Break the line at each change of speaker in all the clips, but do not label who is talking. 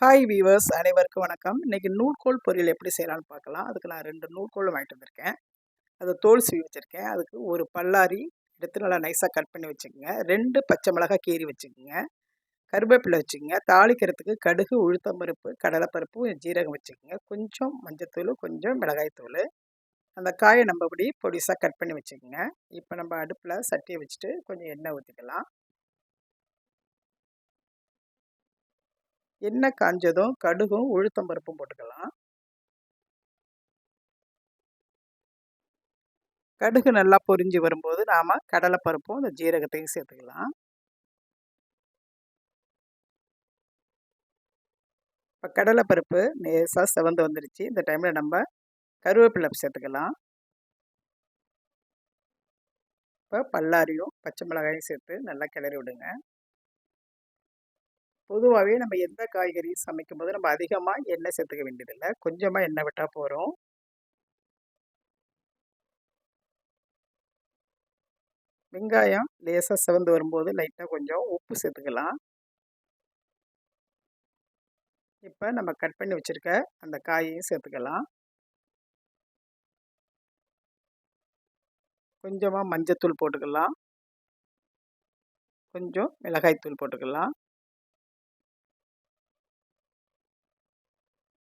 Hi viewers அனைவருக்கும் வணக்கம். இன்றைக்கி நூல்கோல் பொரியல் எப்படி செய்யலாம்னு பார்க்கலாம். அதுக்கு நான் ரெண்டு நூல்கோல் வாங்கிட்டு வந்திருக்கேன். அதை தோல் சீவி வச்சுருக்கேன். அதுக்கு ஒரு பல்லாரி எடுத்து நல்லா நைஸாக கட் பண்ணி வச்சுக்கோங்க. ரெண்டு பச்சை மிளகாய் கீறி வச்சுக்கோங்க. கருவேப்பிலை வச்சுக்கோங்க. தாளிக்கிறதுக்கு கடுகு உளுத்தம்பருப்பு கடலைப்பருப்பு ஜீரகம் வச்சுக்கோங்க. கொஞ்சம் மஞ்சத்தூள் கொஞ்சம் மிளகாய்த்தூள் அந்த காயை நம்ம பொடிசாக கட் பண்ணி வச்சுக்கோங்க. இப்போ நம்ம அடுப்பில் சட்டியை வச்சுட்டு கொஞ்சம் எண்ணெய் ஊற்றிக்கலாம் எண்ணெய் காஞ்சதும் கடுகும் உளுத்தம் பருப்பும் போட்டுக்கலாம். கடுகு நல்லா பொரிஞ்சு வரும்போது நாம் கடலைப்பருப்பும் இந்த ஜீரகத்தையும் சேர்த்துக்கலாம். இப்போ கடலைப்பருப்பு நேசாக செவந்து வந்துடுச்சு இந்த டைமில் நம்ம கருவேப்பிலை சேர்த்துக்கலாம். இப்போ பல்லாரியும் பச்சை மிளகாயும் சேர்த்து நல்லா கிளறி விடுங்க. பொதுவாகவே நம்ம எந்த காய்கறி சமைக்கும் போது நம்ம அதிகமாக எண்ணெய் சேர்த்துக்க வேண்டியதில்லை. கொஞ்சமாக எண்ணெய் விட்டால் போகிறோம் வெங்காயம் லேசாக சிவந்து வரும்போது லைட்டாக கொஞ்சம் உப்பு சேர்த்துக்கலாம். இப்போ நம்ம கட் பண்ணி வச்சுருக்க அந்த காயையும் சேர்த்துக்கலாம். கொஞ்சமாக மஞ்சத்தூள் போட்டுக்கலாம். கொஞ்சம் மிளகாய்த்தூள் போட்டுக்கலாம்.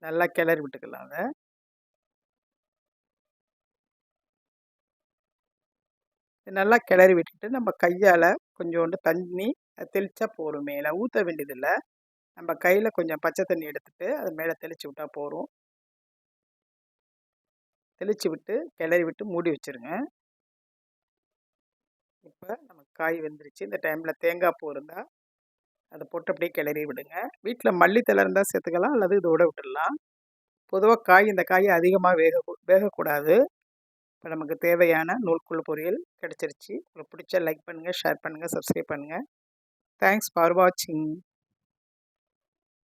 நல்லா கிளறி விட்டுக்கலாம் அதை. நல்லா கிளறி விட்டுட்டு நம்ம கையால் கொஞ்சோண்டு தண்ணி தெளித்தா போகிறோம் மேலே. ஊற்ற வேண்டியதில்லை. நம்ம கையில் கொஞ்சம் பச்சை தண்ணி எடுத்துட்டு அது மேலே தெளித்து விட்டால் போகிறோம் தெளித்து விட்டு கிளறி விட்டு மூடி வச்சுருங்க. இப்போ நம்ம காய் வெந்துருச்சு. இந்த டைமில் தேங்காய் பூ இருந்தால் அதை போட்டு அப்படியே கிளறி விடுங்க. வீட்டில் மல்லித்தலை இருந்தால் சேர்த்துக்கலாம் அல்லது இதோட விட்டுடலாம். பொதுவாக காய் இந்த காயை அதிகமாக வேக வேகக்கூடாது. இப்போ நமக்கு தேவையான நூல்குள் பொரியல் கிடச்சிருச்சு. உங்களுக்கு பிடிச்ச லைக் பண்ணுங்கள் ஷேர் பண்ணுங்கள் சப்ஸ்கிரைப் பண்ணுங்கள் தேங்க்ஸ் ஃபார் வாட்சிங்